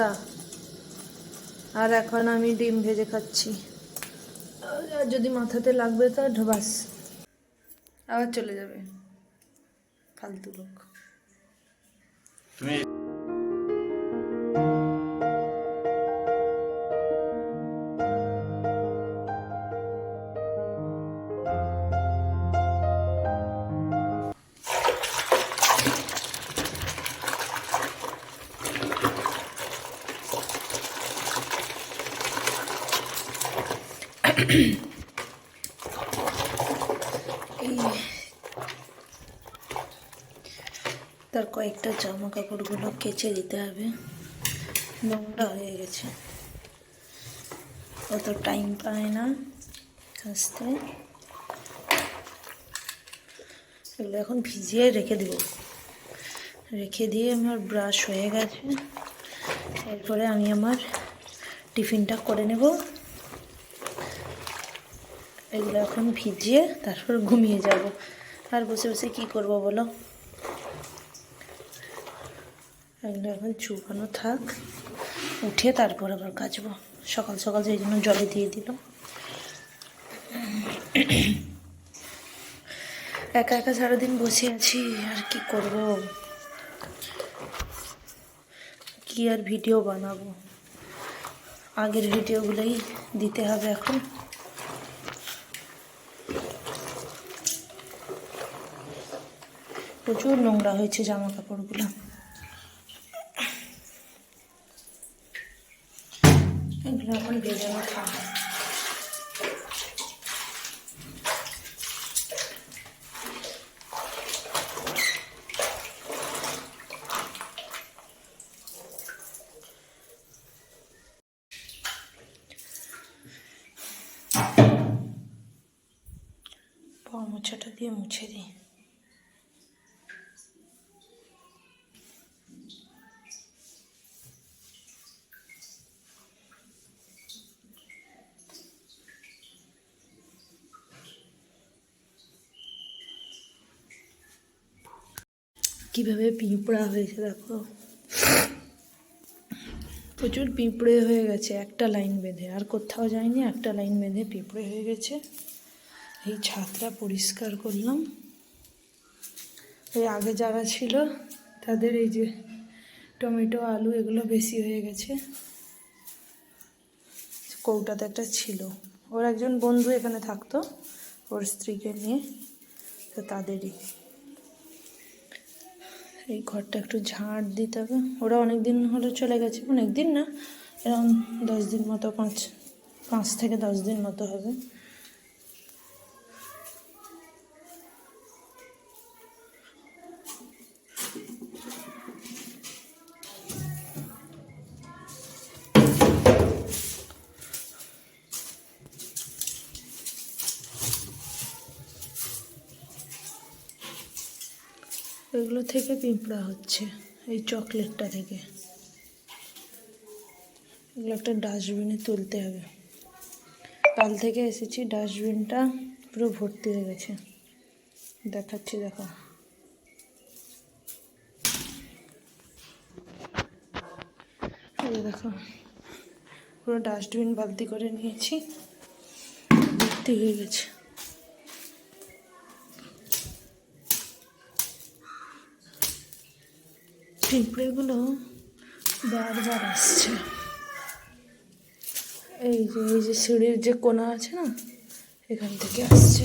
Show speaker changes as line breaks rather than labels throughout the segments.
পরোটা আর এখন আমি ডিম ভেজে খাচ্ছি। আর যদি মাথাতে লাগবে তা ঢোবাস। আবার চলে যাবে। ফালতু লোক। তার কয়েকটা জামা কাপড়গুলো কেচে দিতে হবে। নোংরা হয়ে গেছে। অত টাইম পায় না কাচতে। এগুলো এখন ভিজিয়ে রেখে দেবো। রেখে দিয়ে আমার ব্রাশ হয়ে গেছে। এরপরে আমি আমার টিফিনটা করে নেব। এগুলো এখন ভিজিয়ে তারপর ঘুমিয়ে যাব। আর বসে বসে কি করব বলো? এগুলো এখন চুপানো থাক। উঠে তারপর আবার কাচবো। সকাল সকাল সেই জন্য জলে দিয়ে দিল একা একা সারাদিন বসে আছি, আর কি করব? কি আর ভিডিও বানাবো? আগের ভিডিওগুলোই দিতে হবে এখন। প্রচুর নোংরা হয়েছে জামা কাপড়গুলো এগুলো এখন ভেজে পা মোছাটা দিয়ে মুছে দিই। কীভাবে পিঁপড়া হয়েছে দেখো। প্রচুর পিঁপড়ে হয়ে গেছে, একটা লাইন বেঁধে। আর কোথাও যায়নি, একটা লাইন বেঁধে পিঁপড়ে হয়ে গেছে। এই ছাদটা পরিষ্কার করলাম। এই আগে যারা ছিল, তাদের এই যে টমেটো, আলু, এগুলো বেশি হয়ে গেছে। কৌটাতে একটা ছিল। ওর একজন বন্ধু এখানে থাকতো, ওর স্ত্রীকে নিয়ে, তো তাদেরই। এই ঘরটা একটু ঝাড় দিতে হবে। ওরা অনেক দিন হলো চলে গেছে অনেক দিন না এরকম দশ দিন মতো, পাঁচ পাঁচ থেকে দশ দিন মতো হবে। এগুলো থেকে পিঁপড়া হচ্ছে, এই চকলেটটা থেকে। এগুলো একটা ডাস্টবিনে তুলতে হবে। কাল থেকে এসেছি, ডাস্টবিনটা পুরো ভর্তি হয়ে গেছে। দেখাচ্ছি, দেখো। দেখো, পুরো ডাস্টবিন বালতি করে নিয়েছি, ভর্তি হয়ে গেছে। পিঁপড়েগুলো বারবার আসছে। এই যে এই যে সিঁড়ির যে কোনা আছে না, এখান থেকে আসছে।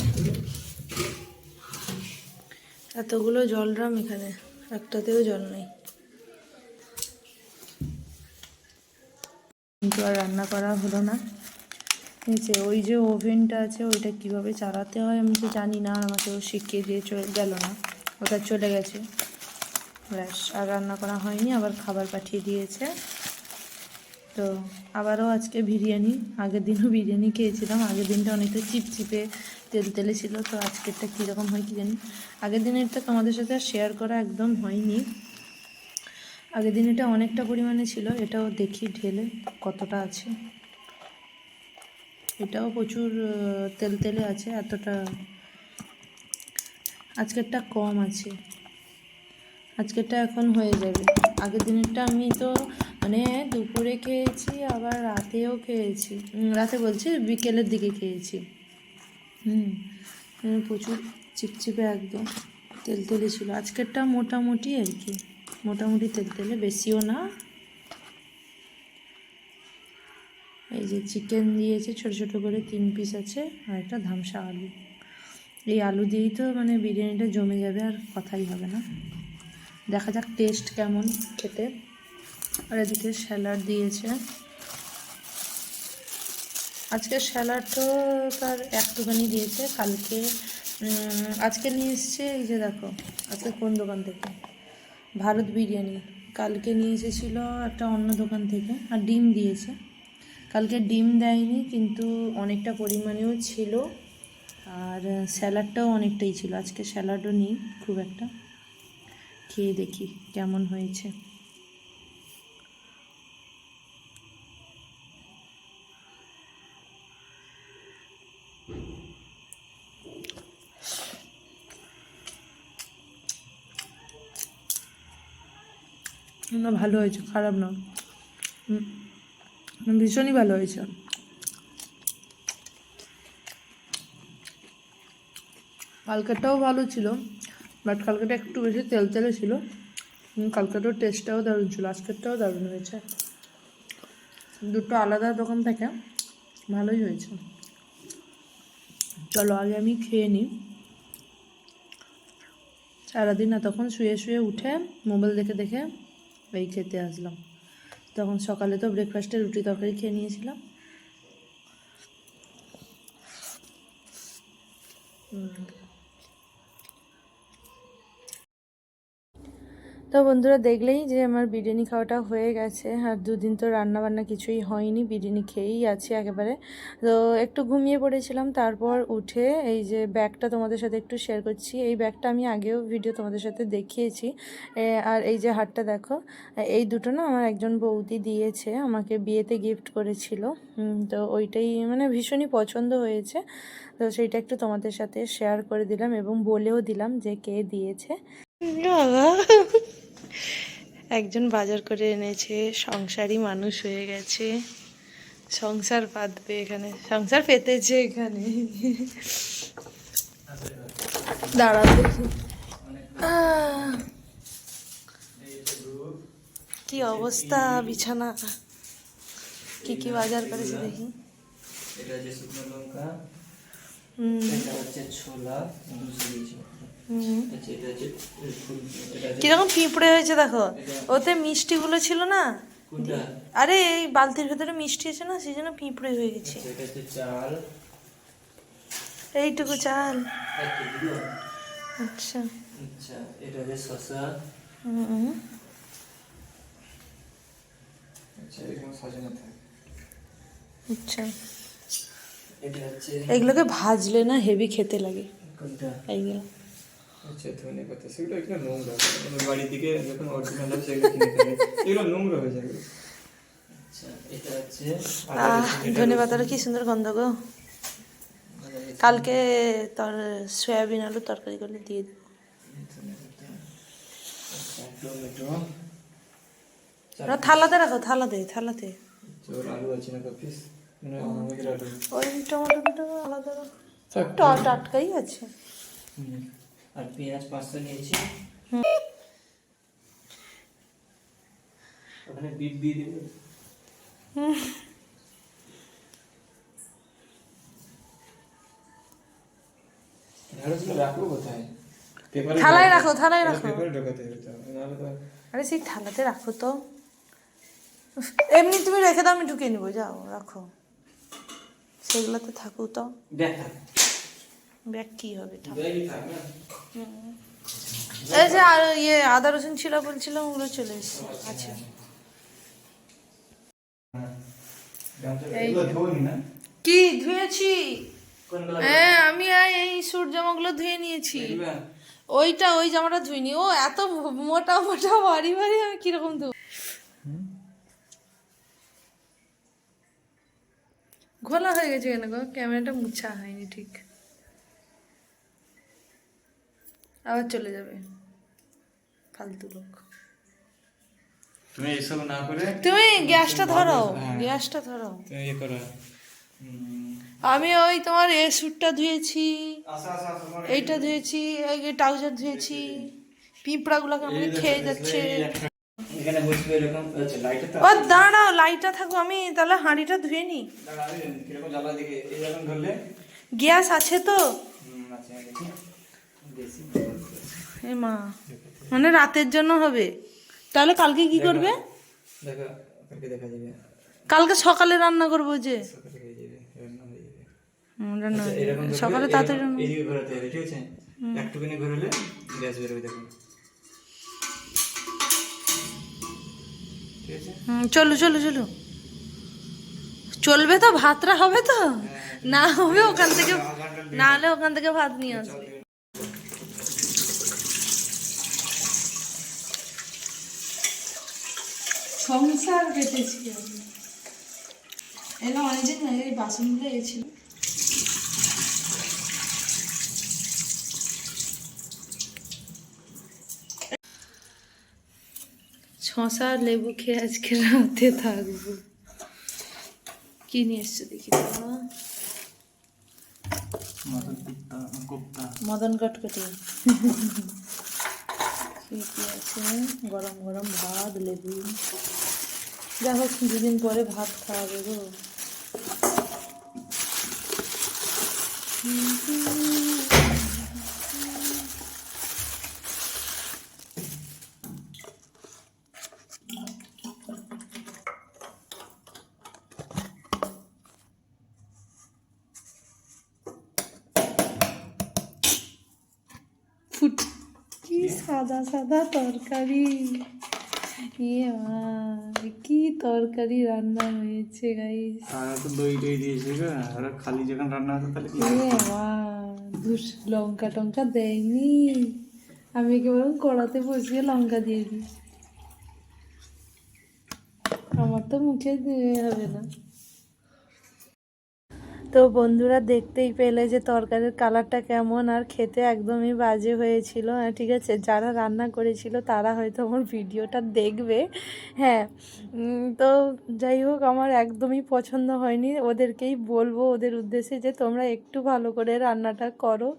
এতগুলো জল ড্রাম এখানে, একটাতেও জল নেই। কিন্তু আর রান্না করা হলো না। নিচে ওই যে ওভেনটা আছে, ওইটা কীভাবে চালাতে হয় আমি তো জানি না, আর আমাকে ও শিখিয়ে দিয়ে চলে গেল না। ওটা চলে গেছে। ব্যাস, আর রান্না করা হয়নি, আবার খাবার পাঠিয়ে দিয়েছে। তো আবারও আজকে বিরিয়ানি, আগের দিনও বিরিয়ানি খেয়েছিলাম, আগের দিনটা অনেকটা চিপচিপে তেল তেলে ছিল, তো আজকেরটা কীরকম হয় কী জানি? আগের দিনেরটা তোমাদের সাথে আর শেয়ার করা একদম হয়নি। আগের দিন এটা অনেকটা পরিমাণে ছিল, এটাও দেখি ঢেলে কতটা আছে। এটাও প্রচুর তেল তেলে আছে, এতটা আজকেরটা কম আছে। আজকেরটা এখন হয়ে যাবে। আগের দিনেরটা আমি তো মানে দুপুরে খেয়েছি, আবার রাতেও খেয়েছি। রাতে বলছি বিকেলের দিকে খেয়েছি। হুম প্রচুর চিপচিপে একদম তেল তেলে ছিল। আজকেরটা মোটামুটি আর কি, মোটামুটি তেল তেলে, বেশিও না। এই যে চিকেন দিয়েছে, ছোট ছোট করে তিন পিস আছে, আর একটা ধামসা আলু। এই আলু দিয়েই তো মানে বিরিয়ানিটা জমে যাবে, আর কথাই হবে না। দেখা যাক টেস্ট কেমন খেতে। আর এদিকে স্যালাড দিয়েছে। আজকে স্যালাডও তার একটুখানি দিয়েছে, কালকে আজকে নিয়ে এসছে এই যে দেখো, আজকে কোন দোকান থেকে? ভারত বিরিয়ানি। কালকে নিয়ে এসেছিল একটা অন্য দোকান থেকে, আর ডিম দিয়েছে। কালকে ডিম দেয়নি, কিন্তু অনেকটা পরিমাণেও ছিল, আর স্যালাডটাও অনেকটাই ছিল। আজকে স্যালাডও নেই, খুব একটা। খেয়ে দেখি কেমন হয়েছে। না, ভালো হয়েছে, খারাপ না। ভীষণই ভালো হয়েছে। কালকেরটাও ভালো ছিল। বাট কালকেটা একটু বেশি তেল তেলে ছিল। হুম, কালকেটার টেস্টটাও দারুণ ছিল আজকেরটাও দারুণ হয়েছে। দুটো আলাদা দোকান থেকে ভালোই হয়েছে। চলো আগে আমি খেয়ে নিই। সারাদিন এতক্ষণ শুয়ে শুয়ে উঠে মোবাইল দেখে দেখে এই খেতে আসলাম। তখন সকালে তো ব্রেকফাস্টে রুটি তরকারি খেয়ে নিয়েছিলাম। তো বন্ধুরা দেখলেই যে আমার বিরিয়ানি খাওয়াটা হয়ে গেছে। আর দুদিন তো রান্না বান্না কিছুই হয়নি, বিরিয়ানি খেয়েই আছি একেবারে। তো একটু ঘুমিয়ে পড়েছিলাম, তারপর উঠে এই যে ব্যাগটা তোমাদের সাথে একটু শেয়ার করছি। এই ব্যাগটা আমি আগেও ভিডিও তোমাদের সাথে দেখিয়েছি। আর এই যে হারটা দেখো, এই দুটো না আমার একজন বৌদি দিয়েছে, আমাকে বিয়েতে গিফট করেছিল। তো ওইটাই মানে ভীষণই পছন্দ হয়েছে। তো সেইটা একটু তোমাদের সাথে শেয়ার করে দিলাম এবং বলেও দিলাম যে কে দিয়েছে। বাবা একজন বাজার করে এনেছে সংসারী মানুষ হয়ে গেছে। সংসার পাতবে এখানে সংসার পেতেছে এখানে। দাঁড়া দেখি। কি অবস্থা বিছানা? কি কি বাজার করেছে দেখি।
এটা হচ্ছে শুকনো লঙ্কা
হুম।
এটা হচ্ছে ছোলা।
কীরকম পিঁপড়ে হয়েছে দেখো? ওতে মিষ্টিগুলো ছিল না? আরে এই বালতির ভেতরে মিষ্টি আছে না? সেই জন্য পিঁপড়ে হয়ে গেছে।
আচ্ছা,
এইটুকু চাল। আচ্ছা।
আচ্ছা এটা হচ্ছে শসা।
হুম
আচ্ছা
আচ্ছা। এগুলোকে ভাজলে না হেভি খেতে লাগে। এইগুলো
আচ্ছা ধনে পাতা সেগুলো এগুলো নোংরা বাড়ির দিকে যখন অরিজিনাল হবে সেগুলো কিনে এগুলো নোংরা হয়ে যাবে।
আচ্ছা
ধনে পাতাটা কি সুন্দর গন্ধ গো। কালকে তোর সয়াবিন আলু তরকারি করলে দিয়ে দেবো।
আচ্ছা টমেটো
থালাতে রাখো থালাতে থালাতে।
আলু আছে না পিস মানে
ওই টমেটোটা আলাদা টাটকাই আছে।
আর পেঁয়াজ পাঁচশো নিয়েছি। ওখানে বিট দিয়ে দেবে।
থালায় রাখো থালায় রাখো। আরে সেই থালাতে রাখো তো। এমনি তুমি রেখে দাও আমি ঢুকিয়ে নিবো যাও রাখো। সেগুলোতে থাকুক তো।
দেখা
ব্যাগ কি হবে এই যে আর ইয়ে আদা রসুন ছিল বলছিলাম ওগুলো চলে এসছে। আচ্ছা। কি ধুয়েছি? হ্যাঁ আমি আর এই স্যুট জামাগুলো ধুয়ে নিয়েছি। ওইটা ওই জামাটা ধুইনি। ও এত মোটা মোটা ভারী ভারী আমি কীরকম ধু ঘোলা হয়ে গেছে কেন গো? ক্যামেরাটা মুছা হয়নি ঠিক। আবার চলে যাবে। ফালতু লোক।
তুমি এইসব না করে
তুমি গ্যাসটা ধরো
হ্যাঁ।
গ্যাসটা ধরো
তুমি ইয়ে করো।
আমি ওই তোমার এ স্যুটটা ধুয়েছি এইটা ধুয়েছি এই ট্রাউজার ধুয়েছি পিঁপড়াগুলোকে আমাকে খেয়ে যাচ্ছে।
আচ্ছা
ও দাঁড়াও লাইটটা থাকো আমি তাহলে হাঁড়িটা ধুয়ে নি গ্যাস আছে তো
হুম, আচ্ছা দেখি বেশি
এ মা মানে রাতের জন্য হবে। তাহলে কালকে কি করবে?
কালকে
সকালে রান্না করব যে।
সকালে রান্না হয়ে আচ্ছা,
হয়ে সকালে তাড়াতাড়ি রান্না-
এইদিকে ঘোরাতে হবে ঠিক আছে? একটুখানি ঘোরালে গ্যাস বেরোবে দেখো।
হুম, চলো চলো চলো। চলবে তো ভাতটা হবে তো? না হবে ওখান থেকে না হলে ওখান থেকে ভাত নিয়ে আসবে। সংসার পেতেছি আমি। এলাম অনেকদিন আগে এই বাসনগুলো এসেছিল শশা আর লেবু খেয়ে আজকে রাতে থাকব। কি নিয়ে এসছো দেখি মদন কটকটি। কি কি আছে? গরম গরম ভাত লেবু। হোক দুদিন পরে ভাত খাওয়াবে গো। সাদা সাদা তরকারি। ইয়ে মা। কি তরকারি রান্না হয়েছে গাইস
আর তো দই দই দিয়েছি গো আর খালি যখন রান্না হতো তাহলে কি
দুস লঙ্কা টঙ্কা দেয়নি। আমি কেবল কড়াতে বসিয়ে লঙ্কা দিয়ে দিই। আমার তো মুখে দিয়ে হবে না। তো বন্ধুরা দেখতেই পেলে যে তরকারির কালারটা কেমন আর খেতে একদমই বাজে হয়েছিল। হ্যাঁ, ঠিক আছে যারা রান্না করেছিল তারা হয়তো আমার ভিডিওটা দেখবে। হ্যাঁ তো যাই হোক আমার একদমই পছন্দ হয়নি। ওদেরকেই বলব ওদের উদ্দেশ্যে যে তোমরা একটু ভালো করে রান্নাটা করো।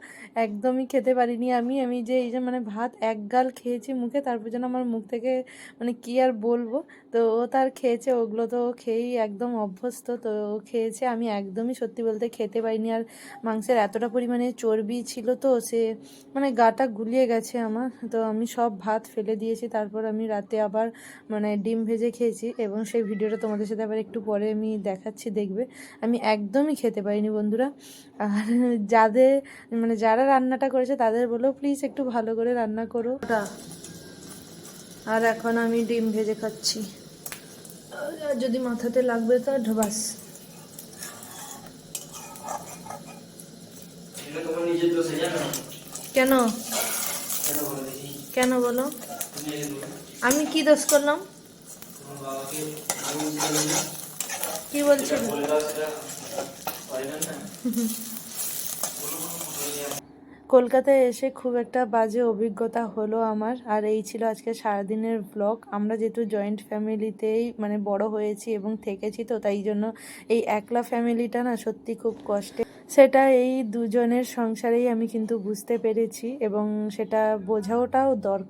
একদমই খেতে পারিনি আমি। আমি যে এই যে মানে ভাত এক গাল খেয়েছি মুখে তারপর যেন আমার মুখ থেকে মানে কি আর বলব? তো ও তার খেয়েছে ওগুলো তো খেয়েই একদম অভ্যস্ত তো ও খেয়েছে। আমি একদমই সত্যি বলতে খেতে পারিনি। আর মাংসের এতটা পরিমাণে চর্বি ছিল তো, সে মানে গাটা গুলিয়ে গেছে আমার। তো আমি সব ভাত ফেলে দিয়েছি, তারপর আমি রাতে আবার মানে ডিম ভেজে খেয়েছি এবং সেই ভিডিওটা তোমাদের সাথে আবার একটু পরে আমি দেখাচ্ছি, দেখবে। আমি একদমই খেতে পারিনি বন্ধুরা। আর যাদের মানে যারা রান্নাটা করেছে তাদের বলো, প্লিজ একটু ভালো করে রান্না করো। আর এখন আমি ডিম ভেজে খাচ্ছি। যদি মাথাতে লাগবে তো ঢবাস
এটা তোমার নিজের দোষে জানো
কেন?
কেন বলে।
আমি কি দোষ করলাম? কি বলছো?
বলে দাও সেটা পারবেন না
কলকাতায় এসে খুব একটা বাজে অভিজ্ঞতা হলো আমার আর এই ছিল আজকে সারাদিনের ব্লগ আমরা যেহেতু জয়েন্ট ফ্যামিলিতেই মানে বড় হয়েছি এবং থেকেছি তো তাই জন্য এই একলা ফ্যামিলিটা না সত্যি খুব কষ্টে সেটা এই দুজনের সংসারেই আমি কিন্তু বুঝতে পেরেছি এবং সেটা বোঝাওটাও দরকার।